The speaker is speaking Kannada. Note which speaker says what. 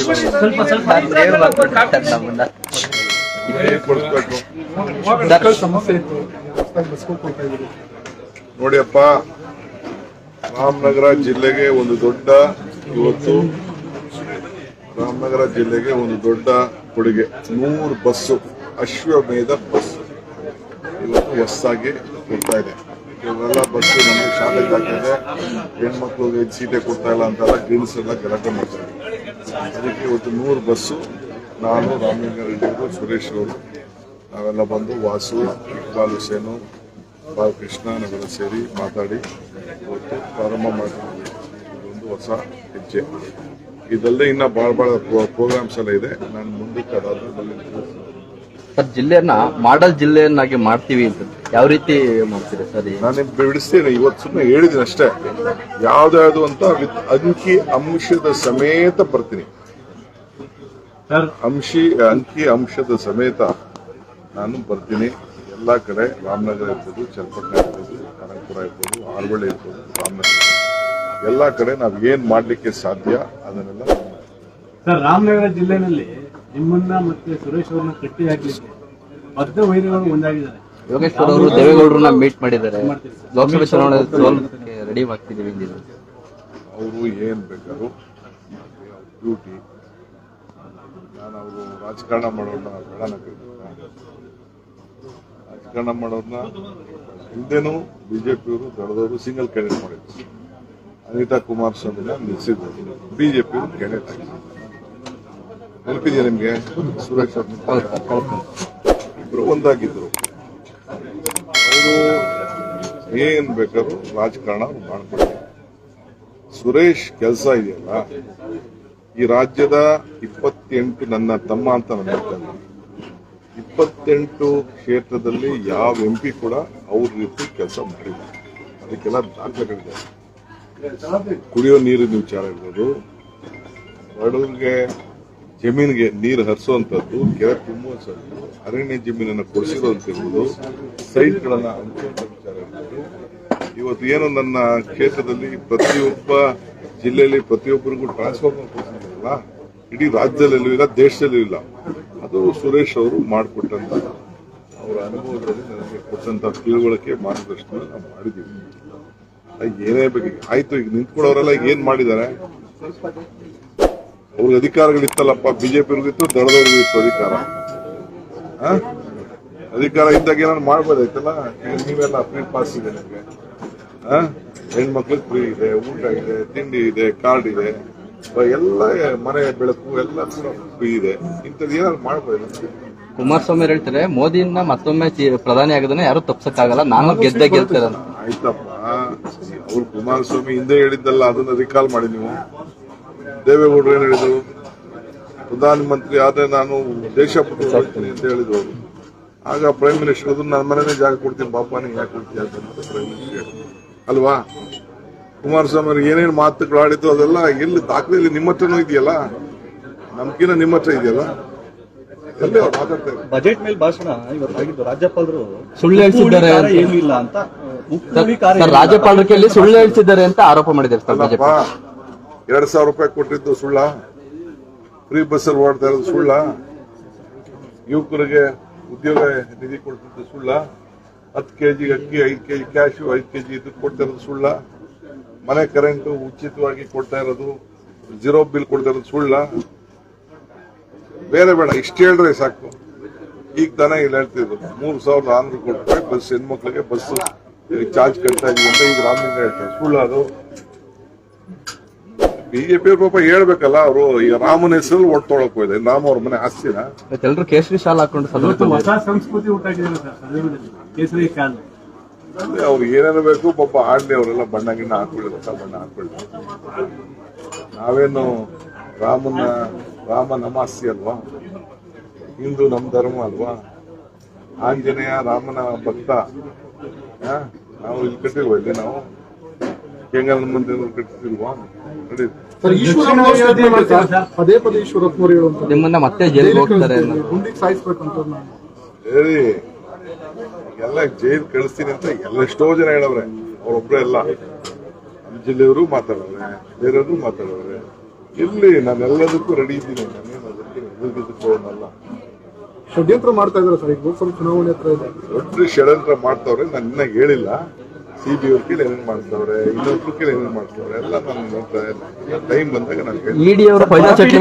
Speaker 1: ಸ್ವಲ್ಪ ಸ್ವಲ್ಪ
Speaker 2: ನೋಡಿಯಪ್ಪ, ರಾಮನಗರ ಜಿಲ್ಲೆಗೆ ಒಂದು ದೊಡ್ಡ ಇವತ್ತು ರಾಮನಗರ ಜಿಲ್ಲೆಗೆ ಒಂದು ದೊಡ್ಡ ಕೊಡುಗೆ. ನೂರು ಬಸ್ಸು, ಅಶ್ವಮೇಧ ಬಸ್ ಇವತ್ತು ಹೊಸದಾಗಿ ಕೊಡ್ತಾ ಇದೆ. ಇವರೆಲ್ಲ ಬಸ್ಸು ನಮಗೆ ಶಾಲೆಗೆ ಹಾಕಿದೆ ಹೆಣ್ಮಕ್ಳಿಗೆ ಸೀಟೆ ಕೊಡ್ತಾ ಇಲ್ಲ ಅಂತೆಲ್ಲ ಎಲ್ಲ ಗಲಾಟೆ ಮಾಡ್ತಾರೆ ಅದಕ್ಕೆ ಇವತ್ತು ನೂರು ಬಸ್ಸು, ನಾನು, ರಾಮಲಿಂಗ ರೆಡ್ಡಿ ಅವರು, ಸುರೇಶ್ ಅವರು, ನಾವೆಲ್ಲ ಬಂದು ವಾಸು, ಇಕ್ಬಾಲ್ ಹುಸೇನು, ಬಾಲಕೃಷ್ಣ ನಾವೆಲ್ಲ ಸೇರಿ ಮಾತಾಡಿ ಇವತ್ತು ಪ್ರಾರಂಭ ಮಾಡ್ತೀವಿ. ಇದೊಂದು ಹೊಸ ಹೆಜ್ಜೆ. ಇದಲ್ಲದೆ ಇನ್ನೂ ಭಾಳ ಭಾಳ ಪ್ರೋಗ್ರಾಮ್ಸ್ ಎಲ್ಲ ಇದೆ. ನಾನು ಮುಂದಕ್ಕೆ ಅದಾದ್ರೆ
Speaker 1: ಸರ್ ಜಿಲ್ಲೆಯನ್ನ ಮಾಡಲ್ ಜಿಲ್ಲೆಯನ್ನಾಗಿ ಮಾಡ್ತೀವಿ ಅಂತ. ಯಾವ ರೀತಿ ಮಾಡ್ತೀರಿ ಸರ್
Speaker 2: ನಾನು ಬಿಡಿಸ್ತೇನೆ ಇವತ್ತು ಸುಮ್ಮನೆ ಹೇಳಿದ್ದೀನಿ ಅಷ್ಟೇ. ಯಾವ್ದಾದ್ರು ಅಂತ ವಿತ್ ಅಂಕಿ ಅಂಶದ ಸಮೇತ ಬರ್ತೀನಿ. ಅಂಶಿ ಅಂಕಿ ಅಂಶದ ಸಮೇತ ನಾನು ಬರ್ತೀನಿ. ಎಲ್ಲ ಕಡೆ ರಾಮನಗರ ಇರ್ಬೋದು ಚನ್ನಪಟ್ಟಣ ಇರ್ಬೋದು ಕನಕಪುರ ಇರ್ಬೋದು ಆಳ್ವಳ್ಳಿ ಇರ್ಬೋದು ರಾಮನಗರ ಇರ್ಬೋದು. ಎಲ್ಲ ಕಡೆ ನಾವು ಏನ್ ಮಾಡ್ಲಿಕ್ಕೆ ಸಾಧ್ಯ ಅದನ್ನೆಲ್ಲ
Speaker 3: ಸರ್ ರಾಮನಗರ ಜಿಲ್ಲೆನಲ್ಲಿ ನಿಮ್ಮನ್ನ ಮತ್ತೆ ಸುರೇಶ್ ಅವ್ರನ್ನ ಕಟ್ಟಿ ಹಾಕ್ಲಿಕ್ಕೆ ಬದ್ಧ ವೈರಿಗಳು ಒಂದಾಗಿದ್ದಾರೆ.
Speaker 1: ಯೋಗೇಶ್ವರ್ ಅವರು ದೇವೇಗೌಡರನ್ನ ಮೀಟ್ ಮಾಡಿದ್ದಾರೆ. ಲೋಕಸಭೆ ಚುನಾವಣೆ ಸೋಲಕ್ಕೆ ರೆಡಿ ಆಗ್ತಿದ್ದೀವಿ ಇಂದಿನ
Speaker 2: ಅವರು ಏನ್ ಬೇಕಾದ್ರು ಡ್ಯೂಟಿ ನಾನು ಅವರು ರಾಜಕಾರಣ ಮಾಡೋರ್ನ ಬೇಡ. ರಾಜಕಾರಣ ಮಾಡೋರ್ನ ಹಿಂದೆನೂ ಬಿಜೆಪಿಯವರು ದೊಡ್ಡದವರು ಸಿಂಗಲ್ ಕ್ಯಾಂಡಿಡೇಟ್ ಮಾಡಿದ್ರು. ಅನಿತಾ ಕುಮಾರಸ್ವಾಮಿನ ನಿಲ್ಲಿಸಿದ್ರು. ಬಿಜೆಪಿಯವರು ಕ್ಯಾಂಡಿಡೇಟ್ ಆಗಿದ್ರು. ನೆನಪಿದೆಯಾ ನಿಮ್ಗೆ? ಸುರೇಶ್ ಇಬ್ರು ಒಂದಾಗಿದ್ರು. ಅವರು ಏನ್ ಬೇಕಾದ್ರು ರಾಜಕಾರಣ ಅವ್ರು ಮಾಡ್ಕೊಳ್ತಾರೆ. ಸುರೇಶ್ ಕೆಲಸ ಇದೆಯಲ್ಲ, ಈ ರಾಜ್ಯದ ಇಪ್ಪತ್ತೆಂಟು ನನ್ನ ತಮ್ಮ ಅಂತ ನಾನು ಹೇಳ್ತೇನೆ ಇಪ್ಪತ್ತೆಂಟು ಕ್ಷೇತ್ರದಲ್ಲಿ ಯಾವ ಎಂ ಪಿ ಕೂಡ ಅವ್ರ ರೀತಿ ಕೆಲಸ ಮಾಡಿಲ್ಲ. ಅದಕ್ಕೆಲ್ಲ ದಾಖಲೆಗಳಿದೆ. ಕುಡಿಯೋ ನೀರಿನ ವಿಚಾರ ಇರ್ಬೋದು ಬಡವರಿಗೆ ಜಮೀನಿಗೆ ನೀರು ಹರಿಸುವಂತದ್ದು, ಕೆರೆ ತುಂಬುವಂಥದ್ದು ಅರಣ್ಯ ಜಮೀನನ್ನು ಕೊಡಿಸಿರುವಂತಿರುವುದು, ಸೈಟ್ಗಳನ್ನ ಹಂಚುವಂಥ ವಿಚಾರ ಇರ್ಬೋದು ಇವತ್ತು ಏನು ನನ್ನ ಕ್ಷೇತ್ರದಲ್ಲಿ ಪ್ರತಿಯೊಬ್ಬ ಜಿಲ್ಲೆಯಲ್ಲಿ ಪ್ರತಿಯೊಬ್ಬರಿಗೂ ಟ್ರಾನ್ಸ್ಫಾರ್ಮರ್ ಕೊಡಿಸಿದ್ರಲ್ಲ ಇಡೀ ರಾಜ್ಯದಲ್ಲೂ ಇಲ್ಲ, ದೇಶದಲ್ಲೂ ಇಲ್ಲ. ಅದು ಸುರೇಶ್ ಅವರು ಮಾಡಿಕೊಟ್ಟಂತ ಅವರ ಅನುಭವದಲ್ಲಿ ನನಗೆ ಕೊಟ್ಟಂತ ತಿಳುವಳಿಕೆ ಮಾರ್ಗದರ್ಶನ ನಾವು ಮಾಡಿದ್ದೀವಿ. ಏನೇ ಬೇಕು, ಆಯ್ತು, ಈಗ ನಿಂತ್ಕೊಳ್ಳೋರೆಲ್ಲ ಈಗ ಏನ್ ಮಾಡಿದ್ದಾರೆ? ಅವ್ರಿಗೆ ಅಧಿಕಾರಗಳಿತ್ತಲ್ಲಪ್ಪ ಬಿಜೆಪಿ ದಳದವ್ರಿಗೂ ಇತ್ತು ಅಧಿಕಾರ? ಅಧಿಕಾರ ಇದ್ದಾಗ ಏನಾದ್ರು ಮಾಡ್ಬೋದಾಯ್ತಲ್ಲ ನೀವೆಲ್ಲ ಫ್ರೀ ಪಾಸ್ ಇದೆ ನಿಮಗೆ. ಹೆಣ್ಮಕ್ಳಿಗೆ ಫ್ರೀ ಇದೆ ಊಟ ಇದೆ ತಿಂಡಿ ಇದೆ ಕಾರ್ಡ್ ಇದೆ. ಎಲ್ಲ ಮನೆ ಬೆಳಕು ಎಲ್ಲ ಫ್ರೀ ಇದೆ. ಇಂಥದ್ದು ಏನಾದ್ರು ಮಾಡ್ಬೋದು
Speaker 1: ಕುಮಾರಸ್ವಾಮಿ ಹೇಳ್ತಾರೆ ಮೋದಿಯಿಂದ ಮತ್ತೊಮ್ಮೆ ಪ್ರಧಾನಿ ಆಗದನ್ನ ಯಾರು ತಪ್ಸಕ್ಕಾಗಲ್ಲ ನಾನು ಗೆದ್ದೆ ಗೆಲ್ತಾರೆ
Speaker 2: ಆಯ್ತಪ್ಪ. ಅವ್ರು ಕುಮಾರಸ್ವಾಮಿ ಹಿಂದೆ ಹೇಳಿದ್ದಲ್ಲ ಅದನ್ನ ರಿಕಾಲ್ ಮಾಡಿ ನೀವು. ದೇವೇಗೌಡರು ಏನು ಹೇಳಿದರು? ಪ್ರಧಾನಮಂತ್ರಿ ಆದ್ರೆ ನಾನು ದೇಶ ಹೋಗ್ತೀನಿ ಅಂತ ಹೇಳಿದ್ರು ಅವರು. ಆಗ ಪ್ರೈಮ್ ಮಿನಿಸ್ಟರ್ ಅದು ನನ್ನ ಮನೆನೇ ಜಾಗ ಕೊಡ್ತೀನಿ ಬಾಪ ನೀನು ಯಾಕೆ ಕೊಡ್ತೀಯ? ಅಂತ ಪ್ರೈಮ್ ಮಿನಿಸ್ಟರ್ ಅಲ್ವಾ? ಕುಮಾರಸ್ವಾಮಿ ಅವ್ರು ಏನೇನು ಮಾತುಗಳು ಆಡಿದ್ದು ಅದೆಲ್ಲ ಎಲ್ಲಿ ದಾಖಲೆಯಲ್ಲಿ ನಿಮ್ಮ ಹತ್ರನೂ ಇದೆಯಲ್ಲ? ನಮ್ಗಿನ ನಿಮ್ಮ ಹತ್ರ ಇದೆಯಲ್ಲ?
Speaker 4: ಬಜೆಟ್ ಮೇಲೆ ಭಾಷಣ ಇವತ್ತಾಗಿದ್ದು ರಾಜ್ಯಪಾಲರು
Speaker 1: ಸುಳ್ಳು ಹೇಳ್ತಿದ್ದಾರೆ.
Speaker 4: ಏನೂ ಇಲ್ಲ ಅಂತ.
Speaker 1: ರಾಜ್ಯಪಾಲರ ಸುಳ್ಳು ಹೇಳ್ತಿದ್ದಾರೆ ಅಂತ ಆರೋಪ ಮಾಡಿದ್ದಾರೆ
Speaker 2: ಎರಡ್ ಸಾವಿರ ರೂಪಾಯಿ ಕೊಟ್ಟಿದ್ದು ಸುಳ್ಳ? ಫ್ರೀ ಬಸ್ಸಲ್ಲಿ ಓಡ್ತಾ ಇರೋದು ಸುಳ್ಳ? ಯುವಕರಿಗೆ ಉದ್ಯೋಗ ನಿಧಿ ಕೊಡ್ತಿದ್ದು ಸುಳ್ಳ? ಹತ್ತು ಕೆಜಿ ಅಕ್ಕಿ, ಐದು ಕೆ ಜಿ ಕ್ಯಾಶು ಐದು ಕೆಜಿ ಇದು ಕೊಡ್ತಾ ಇರೋದು ಸುಳ್ಳ? ಮನೆ ಕರೆಂಟು ಉಚಿತವಾಗಿ ಕೊಡ್ತಾ ಇರೋದು ಜೀರೋ ಬಿಲ್ ಕೊಡ್ತಾ ಇರೋದು ಸುಳ್ಳ? ಬೇರೆ ಬೇಡ, ಇಷ್ಟು ಹೇಳ್ರೆ ಸಾಕು. ಈಗ ತಾನೇ ಇಲ್ಲಿ ಹೇಳ್ತಿದ್ರು, ಮೂರು ಸಾವಿರದ ಆರ್ನೂರು ಕೋಟಿ ರೂಪಾಯಿ ಬಸ್ ಹೆಣ್ಮಕ್ಳಿಗೆ ಬಸ್ ಚಾರ್ಜ್ ಕಟ್ತಾ ಇದೀವಿ ಅಂತ ಈಗ ರಾಮಲಿಂಗ ಹೇಳ್ತಾರೆ. ಸುಳ್ಳು ಅದು. ಬಿಜೆಪಿ ಪಾಪ ಹೇಳ್ಬೇಕಲ್ಲ ಅವರು ಈಗ ರಾಮನ ಹೆಸರು ಓಟ್ ತೊಳಕ್ ಹೋಯ್ದೆ ರಾಮ ಅವ್ರ ಮನೆ ಹಾಸ್ತಿನ
Speaker 1: ಎಲ್ಲರೂ ಕೇಸರಿ ಶಾಲ್ ಹಾಕೊಂಡು
Speaker 3: ಹೊಸ. ಸಂಸ್ಕೃತಿ ಸರ್ ಕೇಸರಿ ಕಾಲ
Speaker 2: ಅಂದ್ರೆ ಅವ್ರು ಏನೇನು ಬೇಕು ಪಾಪ ಆಡ್ಲಿ ಅವರೆಲ್ಲ ಬಣ್ಣ ಗಿಣ್ಣ ಹಾಕೊಳ್ಳಿ ಹೊಸ ಬಣ್ಣ ಹಾಕೊಳ್ಳಿ ನಾವೇನು ರಾಮನ ರಾಮ ನಮಾಸ್ತಿ ಅಲ್ವಾ? ಹಿಂದೂ ನಮ್ಮ ಧರ್ಮ ಅಲ್ವಾ? ಆಂಜನೇಯ ರಾಮನ ಭಕ್ತ? ನಾವು ಇಲ್ಲಿ ಕಟ್ಟಿಗೆ ಇಲ್ಲಿ ನಾವು? ಕೆಂಗಲ್ ಮಂದಿರ
Speaker 5: ಕಟ್ಟಿಸಿಲ್ವಾ. ಪದೇ ಹೇಳುವಂತ
Speaker 1: ನಿಮ್ಮನ್ನ ಮತ್ತೆ ಜೈಲಿಗೆ ಹೋಗ್ತಾರೆ.
Speaker 5: ಗುಂಡಿಗೆ
Speaker 2: ಹೇಳಿ. ಎಲ್ಲ ಜೈಲ್ ಕಳಿಸ್ತೀನಿ ಅಂತ ಎಲ್ಲ ಎಷ್ಟೋ ಜನ ಹೇಳವ್ರೆ. ಅವ್ರೊಬ್ರೆ ಎಲ್ಲ ನಮ್ಮ ಜಿಲ್ಲೆಯವರು ಮಾತಾಡವ್ರೆ ಬೇರೆಯವರು ಮಾತಾಡವ್ರೆ. ಇಲ್ಲಿ ನಾನೆಲ್ಲದಕ್ಕೂ ರೆಡಿ ಇದ್ದೀನಿ. ನಾನೇನು ಅದಕ್ಕೆ
Speaker 5: ಷಡ್ಯಂತ್ರ ಮಾಡ್ತಾ ಇದ್ದಾರೆ ಸರ್. ಈಗ ಲೋಕಸಭೆ ಚುನಾವಣೆ ಹತ್ರ ಇದೆ.
Speaker 2: ದೊಡ್ಡ ಷಡ್ಯಂತ್ರ ಮಾಡ್ತಾವ್ರೆ. ನಾನು ಇನ್ನ ಹೇಳಿಲ್ಲ. ಸಿ ಬಿ ಅವ್ರ ಕೇಳಿ ಏನೇನು ಮಾಡ್ತಾವ್ರೆ ಇನ್ನೊಬ್ರು ಕೇಳಿ ಏನೇನು ಮಾಡ್ತಾವ್ರೆ ಎಲ್ಲ ನಾನು ಟೈಮ್ ಬಂದಾಗ ನಾನು ಹೇಳ್ತೀನಿ